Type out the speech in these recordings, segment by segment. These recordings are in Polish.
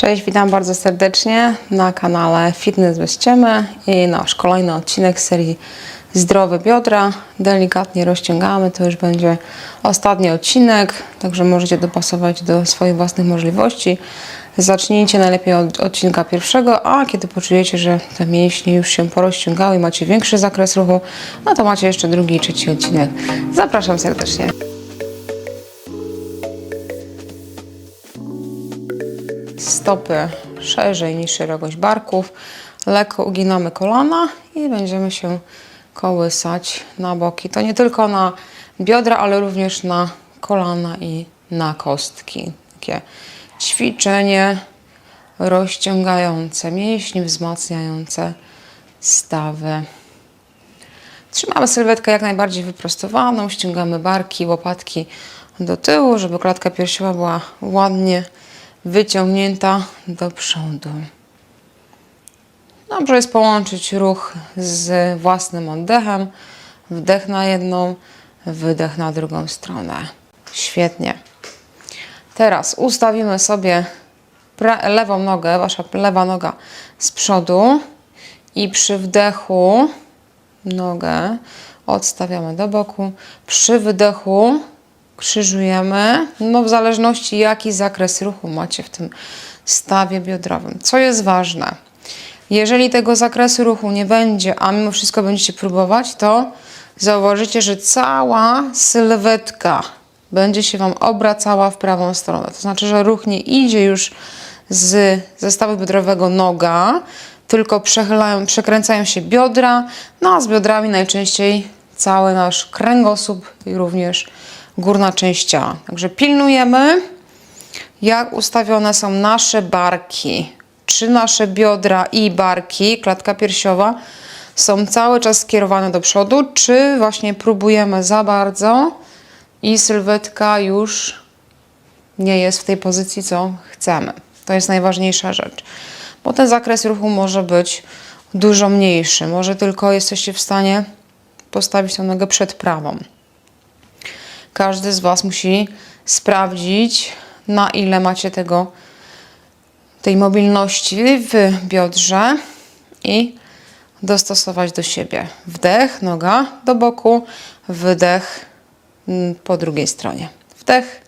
Cześć, witam bardzo serdecznie na kanale Fitness bez ściemy i nasz kolejny odcinek serii Zdrowe biodra. Delikatnie rozciągamy, to już będzie ostatni odcinek, także możecie dopasować do swoich własnych możliwości. Zacznijcie najlepiej od odcinka pierwszego, a kiedy poczujecie, że te mięśnie już się porozciągały i macie większy zakres ruchu, no to macie jeszcze drugi i trzeci odcinek. Zapraszam serdecznie. Stopy szerzej niż szerokość barków. Lekko uginamy kolana i będziemy się kołysać na boki. To nie tylko na biodra, ale również na kolana i na kostki. Takie ćwiczenie rozciągające mięśnie, wzmacniające stawy. Trzymamy sylwetkę jak najbardziej wyprostowaną, ściągamy barki, łopatki do tyłu, żeby klatka piersiowa była ładnie wyciągnięta do przodu. Dobrze jest połączyć ruch z własnym oddechem. Wdech na jedną, wydech na drugą stronę. Świetnie. Teraz ustawimy sobie lewą nogę, wasza lewa noga z przodu i przy wdechu nogę odstawiamy do boku. Przy wydechu krzyżujemy, no w zależności jaki zakres ruchu macie w tym stawie biodrowym. Co jest ważne? Jeżeli tego zakresu ruchu nie będzie, a mimo wszystko będziecie próbować, to zauważycie, że cała sylwetka będzie się Wam obracała w prawą stronę. To znaczy, że ruch nie idzie już z zestawu biodrowego noga, tylko przechylają, przekręcają się biodra, no a z biodrami najczęściej cały nasz kręgosłup i również górna część ciała. Także pilnujemy, jak ustawione są nasze barki, czy nasze biodra i barki, klatka piersiowa są cały czas skierowane do przodu, czy właśnie próbujemy za bardzo i sylwetka już nie jest w tej pozycji, co chcemy. To jest najważniejsza rzecz, bo ten zakres ruchu może być dużo mniejszy. Może tylko jesteście w stanie postawić tę nogę przed prawą. Każdy z Was musi sprawdzić, na ile macie tego, tej mobilności w biodrze i dostosować do siebie. Wdech, noga do boku, wydech mm, po drugiej stronie. Wdech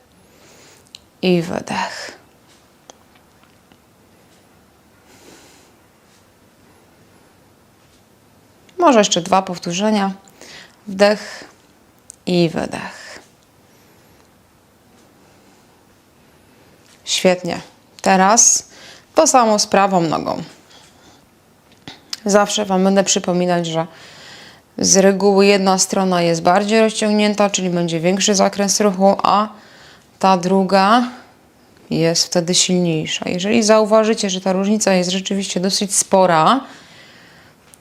i wydech. Może jeszcze dwa powtórzenia. Wdech i wydech. Świetnie. Teraz to samo z prawą nogą. Zawsze Wam będę przypominać, że z reguły jedna strona jest bardziej rozciągnięta, czyli będzie większy zakres ruchu, a ta druga jest wtedy silniejsza. Jeżeli zauważycie, że ta różnica jest rzeczywiście dosyć spora,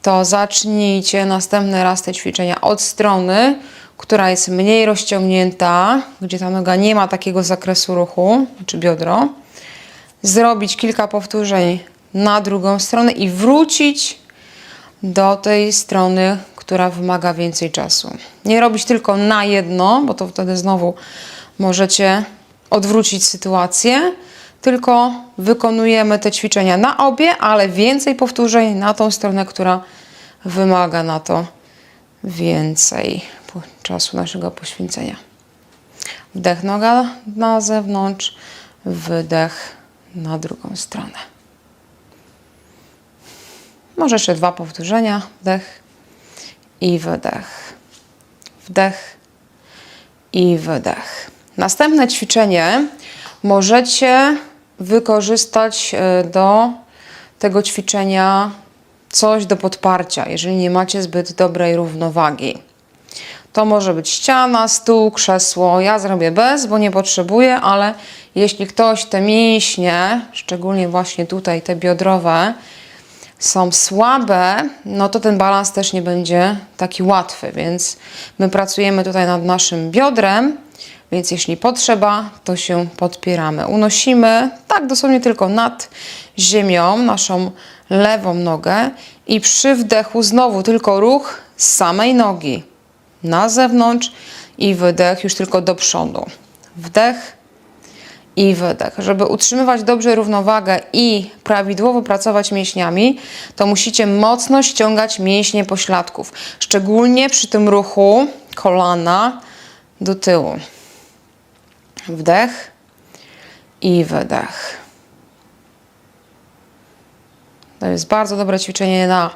to zacznijcie następny raz te ćwiczenia od strony, która jest mniej rozciągnięta, gdzie ta noga nie ma takiego zakresu ruchu, czy biodro. Zrobić kilka powtórzeń na drugą stronę i wrócić do tej strony, która wymaga więcej czasu. Nie robić tylko na jedno, bo to wtedy znowu możecie odwrócić sytuację, tylko wykonujemy te ćwiczenia na obie, ale więcej powtórzeń na tą stronę, która wymaga na to więcej czasu naszego poświęcenia. Wdech noga na zewnątrz, wydech na drugą stronę. Może jeszcze dwa powtórzenia. Wdech i wydech. Wdech i wydech. Następne ćwiczenie możecie wykorzystać e, do tego ćwiczenia coś do podparcia, jeżeli nie macie zbyt dobrej równowagi. To może być ściana, stół, krzesło. Ja zrobię bez, bo nie potrzebuję, ale jeśli ktoś te mięśnie, szczególnie właśnie tutaj te biodrowe, są słabe, no to ten balans też nie będzie taki łatwy, więc my pracujemy tutaj nad naszym biodrem, więc jeśli potrzeba, to się podpieramy. Unosimy tak dosłownie tylko nad ziemią naszą lewą nogę i przy wdechu znowu tylko ruch samej nogi na zewnątrz i wydech już tylko do przodu. Wdech i wydech. Żeby utrzymywać dobrze równowagę i prawidłowo pracować mięśniami, to musicie mocno ściągać mięśnie pośladków, szczególnie przy tym ruchu kolana do tyłu. Wdech i wydech. To jest bardzo dobre ćwiczenie na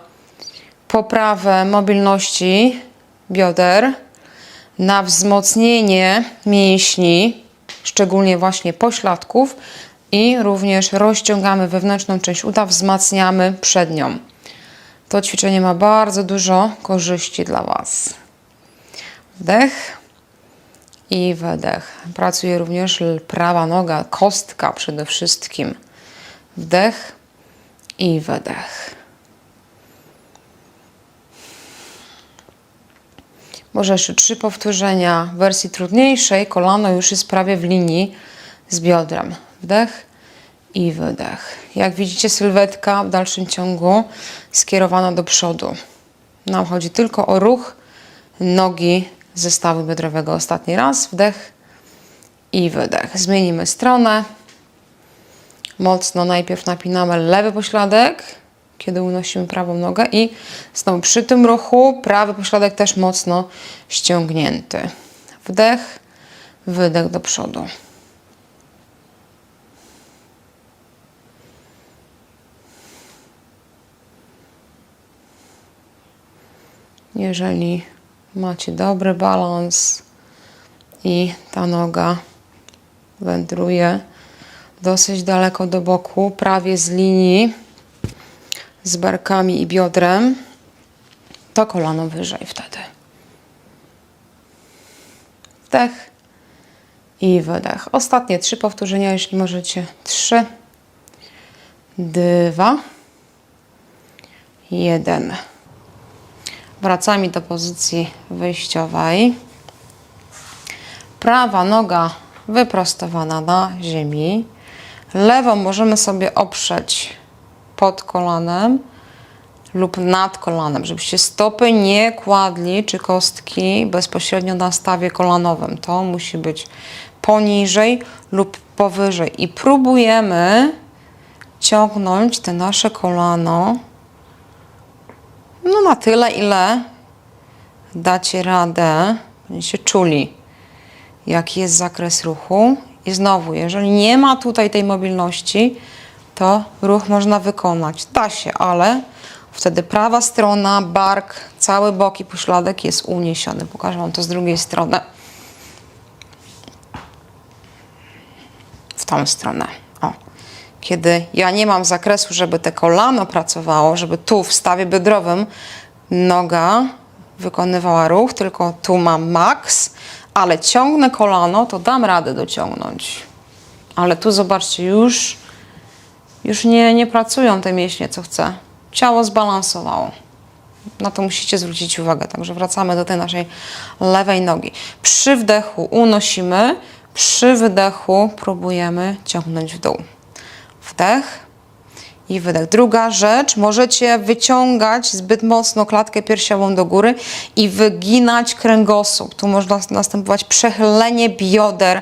poprawę mobilności bioder, na wzmocnienie mięśni, szczególnie właśnie pośladków i również rozciągamy wewnętrzną część uda, wzmacniamy przednią. To ćwiczenie ma bardzo dużo korzyści dla Was. Wdech i wydech. Pracuje również prawa noga, kostka przede wszystkim. Wdech i wydech. Może jeszcze trzy powtórzenia w wersji trudniejszej. Kolano już jest prawie w linii z biodrem. Wdech i wydech. Jak widzicie, sylwetka w dalszym ciągu skierowana do przodu. Nam chodzi tylko o ruch nogi zestawu biodrowego. Ostatni raz. Wdech i wydech. Zmienimy stronę. Mocno najpierw napinamy lewy pośladek, kiedy unosimy prawą nogę i znowu przy tym ruchu prawy pośladek też mocno ściągnięty. Wdech, wydech do przodu. Jeżeli macie dobry balans i ta noga wędruje dosyć daleko do boku, prawie z linii z barkami i biodrem, to kolano wyżej wtedy. Wdech i wydech. Ostatnie trzy powtórzenia, jeśli możecie. Trzy, dwa, jeden. Wracamy do pozycji wyjściowej. Prawa noga wyprostowana na ziemi. Lewą możemy sobie oprzeć pod kolanem lub nad kolanem, żebyście stopy nie kładli czy kostki bezpośrednio na stawie kolanowym. To musi być poniżej lub powyżej. I próbujemy ciągnąć te nasze kolano no na tyle, ile dacie radę, będziecie czuli, jaki jest zakres ruchu. I znowu, jeżeli nie ma tutaj tej mobilności, to ruch można wykonać. Da się, ale wtedy prawa strona, bark, cały bok i pośladek jest uniesiony. Pokażę Wam to z drugiej strony. W tą stronę. O. Kiedy ja nie mam zakresu, żeby te kolano pracowało, żeby tu w stawie biodrowym noga wykonywała ruch, tylko tu mam maks, ale ciągnę kolano, to dam radę dociągnąć. Ale tu zobaczcie, już, już nie, nie pracują te mięśnie, co chcę. Ciało zbalansowało. Na to musicie zwrócić uwagę. Także wracamy do tej naszej lewej nogi. Przy wdechu unosimy, przy wydechu próbujemy ciągnąć w dół. Wdech i wydech. Druga rzecz, możecie wyciągać zbyt mocno klatkę piersiową do góry i wyginać kręgosłup. Tu można następować przechylenie bioder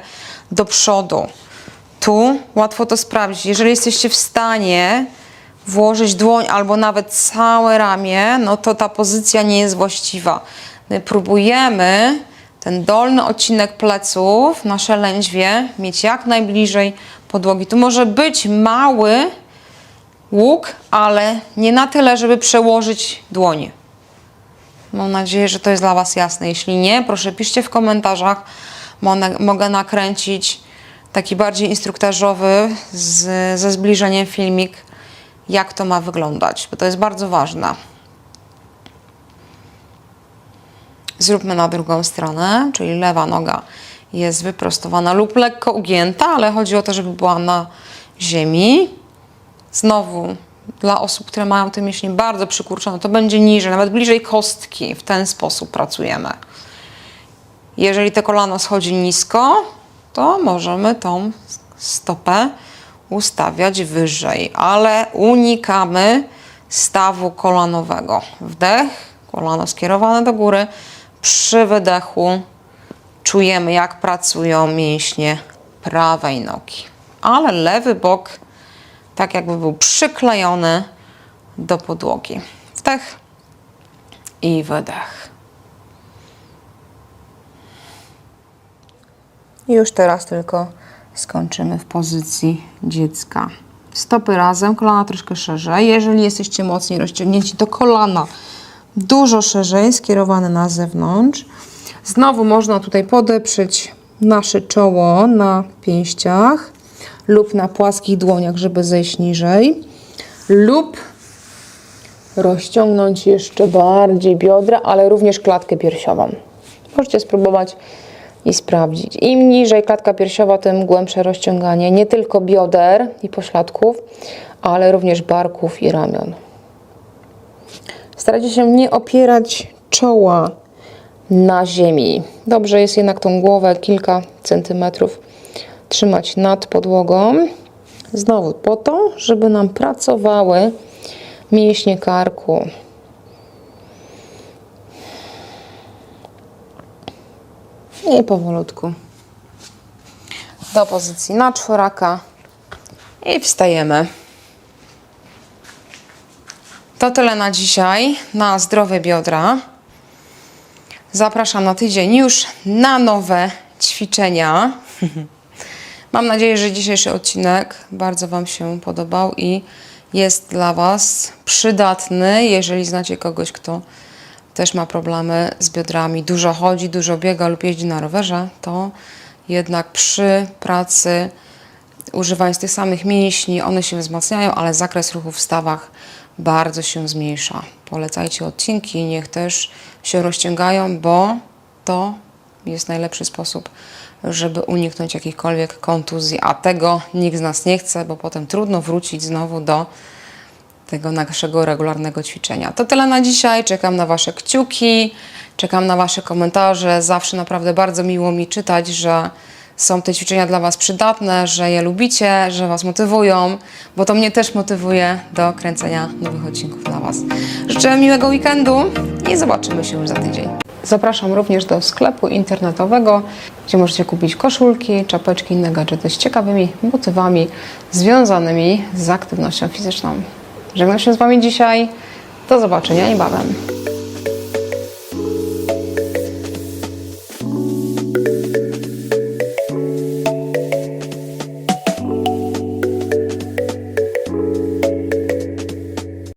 do przodu. Tu łatwo to sprawdzić. Jeżeli jesteście w stanie włożyć dłoń albo nawet całe ramię, no to ta pozycja nie jest właściwa. My próbujemy ten dolny odcinek pleców, nasze lędźwie, mieć jak najbliżej podłogi. Tu może być mały łuk, ale nie na tyle, żeby przełożyć dłoń. Mam nadzieję, że to jest dla Was jasne. Jeśli nie, proszę piszcie w komentarzach. Mo- Mogę nakręcić taki bardziej instruktażowy z, ze zbliżeniem filmik, jak to ma wyglądać, bo to jest bardzo ważne. Zróbmy na drugą stronę, czyli lewa noga jest wyprostowana lub lekko ugięta, ale chodzi o to, żeby była na ziemi. Znowu, dla osób, które mają te mięśnie bardzo przykurczone, to będzie niżej, nawet bliżej kostki. W ten sposób pracujemy. Jeżeli te kolano schodzi nisko, to możemy tą stopę ustawiać wyżej, ale unikamy stawu kolanowego. Wdech, kolano skierowane do góry. Przy wydechu czujemy, jak pracują mięśnie prawej nogi. Ale lewy bok tak jakby był przyklejony do podłogi. Wdech i wydech. I już teraz tylko skończymy w pozycji dziecka. Stopy razem, kolana troszkę szerzej. Jeżeli jesteście mocniej rozciągnięci, to kolana dużo szerzej, skierowane na zewnątrz. Znowu można tutaj podeprzeć nasze czoło na pięściach lub na płaskich dłoniach, żeby zejść niżej. Lub rozciągnąć jeszcze bardziej biodra, ale również klatkę piersiową. Możecie spróbować i sprawdzić. Im niżej klatka piersiowa, tym głębsze rozciąganie nie tylko bioder i pośladków, ale również barków i ramion. Starajcie się nie opierać czoła na ziemi. Dobrze jest jednak tą głowę kilka centymetrów trzymać nad podłogą. Znowu po to, żeby nam pracowały mięśnie karku. I powolutku do pozycji na czworaka i wstajemy. To tyle na dzisiaj, na zdrowe biodra. Zapraszam na tydzień już na nowe ćwiczenia. Mam nadzieję, że dzisiejszy odcinek bardzo Wam się podobał i jest dla Was przydatny, jeżeli znacie kogoś, kto też ma problemy z biodrami, dużo chodzi, dużo biega lub jeździ na rowerze, to jednak przy pracy używając tych samych mięśni, one się wzmacniają, ale zakres ruchu w stawach bardzo się zmniejsza. Polecajcie odcinki, niech też się rozciągają, bo to jest najlepszy sposób, żeby uniknąć jakichkolwiek kontuzji, a tego nikt z nas nie chce, bo potem trudno wrócić znowu do tego naszego regularnego ćwiczenia. To tyle na dzisiaj. Czekam na Wasze kciuki, czekam na Wasze komentarze. Zawsze naprawdę bardzo miło mi czytać, że są te ćwiczenia dla Was przydatne, że je lubicie, że Was motywują, bo to mnie też motywuje do kręcenia nowych odcinków dla Was. Życzę miłego weekendu i zobaczymy się już za tydzień. Zapraszam również do sklepu internetowego, gdzie możecie kupić koszulki, czapeczki, inne gadżety z ciekawymi motywami związanymi z aktywnością fizyczną. Żegnam się z Wami dzisiaj. Do zobaczenia niebawem.